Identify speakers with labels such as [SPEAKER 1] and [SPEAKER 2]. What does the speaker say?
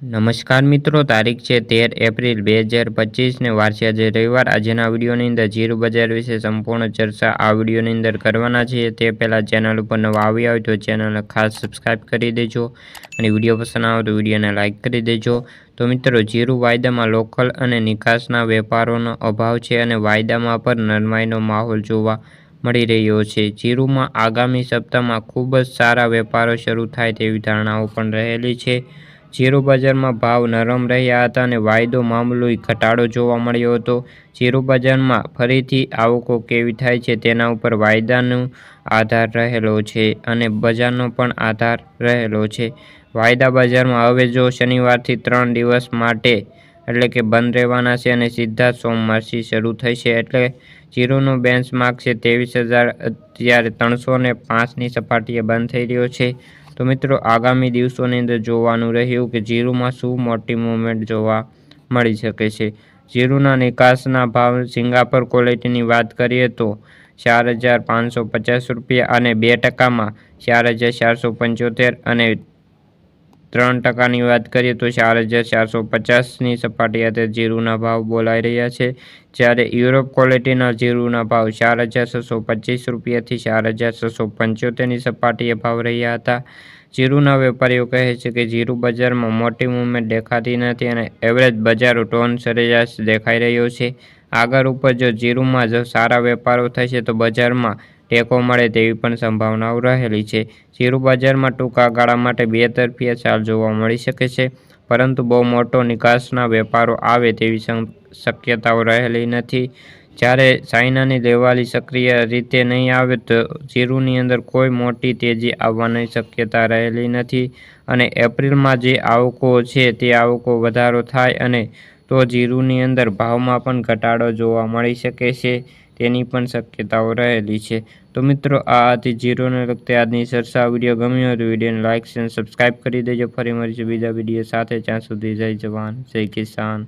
[SPEAKER 1] નમસ્કાર મિત્રો, તારીખ છે તેર એપ્રિલ બે હજાર પચીસને વાર આજે રવિવાર. આજના વિડીયોની અંદર જીરું બજાર વિશે સંપૂર્ણ ચર્ચા આ વિડીયોની અંદર કરવાના છીએ. તે પહેલાં ચેનલ ઉપર નવા આવી હોય તો ચેનલને ખાસ સબસ્ક્રાઈબ કરી દેજો અને વીડિયો પસંદ આવે તો વિડીયોને લાઇક કરી દેજો. તો મિત્રો, જીરું વાયદામાં લોકલ અને નિકાસના વેપારોનો અભાવ છે અને વાયદામાં પર નરમાઈનો માહોલ જોવા મળી રહ્યો છે. જીરુમાં આગામી સપ્તાહમાં ખૂબ જ સારા વેપારો શરૂ થાય તેવી ધારણાઓ પણ રહેલી છે. જીરું બજારમાં ભાવ નરમ રહ્યા હતા અને વાયદો મામૂલી ઘટાડો જોવા મળ્યો હતો. જીરું બજારમાં ફરીથી આવકો કેવી થાય છે તેના ઉપર વાયદાનો આધાર રહેલો છે અને બજારનો પણ આધાર રહેલો છે. વાયદા બજારમાં હવે જો શનિવારથી ત્રણ દિવસ માટે એટલે કે બંધ રહેવાના છે અને સીધા સોમવારથી શરૂ થશે એટલે જીરોનો બેન્ચમાર્ક છે ત્રેવીસ હજાર અત્યારે ત્રણસો ને પાંચની સપાટીએ બંધ થઈ રહ્યો છે. તો મિત્રો, આગામી દિવસોની અંદર જોવાનું રહ્યું કે જીરુમાં શું મોટી મુવમેન્ટ જોવા મળી શકે છે. જીરુના નિકાસના ભાવ સિંગાપોર ક્વોલિટીની વાત કરીએ તો ચાર હજાર પાંચસો પચાસ રૂપિયા અને બે ટકામાં ચાર હજાર ચારસો પંચોતેર અને ત્રણ ટકાની વાત કરીએ તો ચાર હજાર ચારસો પચાસની સપાટી સાથે જીરુના ભાવ બોલાઈ રહ્યા છે. જ્યારે યુરોપ ક્વોલિટીના જીરુના ભાવ ચાર હજાર છસો પચીસ રૂપિયાથી ચાર હજાર છસો પંચોતેરની સપાટીએ ભાવ રહ્યા હતા. જીરુના વેપારીઓ કહે છે કે જીરુ બજારમાં મોટી મૂવમેન્ટ દેખાતી નથી અને એવરેજ બજારો ટોન સરેરાશ દેખાઈ રહ્યો છે. આગળ ઉપર જો જીરુમાં જો સારા વેપારો થશે તો બજારમાં ટેકો મળે તેવી પણ સંભાવનાઓ રહેલી છે. શેરુ બજારમાં ટૂંકા ગાળા માટે બે તરફીય ચાલ જોવા મળી શકે છે, પરંતુ બહુ મોટો નિકાસના વેપારો આવે તેવી શક્યતાઓ રહેલી નથી. જ્યારે ચાઇનાની દેવાલી સક્રિય રીતે નહીં આવે તો જીરુની અંદર કોઈ મોટી તેજી આવવાની શક્યતા રહેલી નથી અને એપ્રિલમાં જે આવકો છે તે આવકો વધારો થાય અને તો જીરુની અંદર ભાવમાં પણ ઘટાડો જોવા મળી શકે છે. તેની પણ શક્યતાઓ રહેલી છે. તો મિત્રો, આ હતી જીરોને લગતી આજની ચર્ચા વીડિયો. ગમ્યો હતો વિડીયોને લાઇક અને સબસ્ક્રાઈબ કરી દેજો. ફરી મળીશું બીજા વીડિયો સાથે. જ્યાં સુધી જય જવાન, જય કિસાન.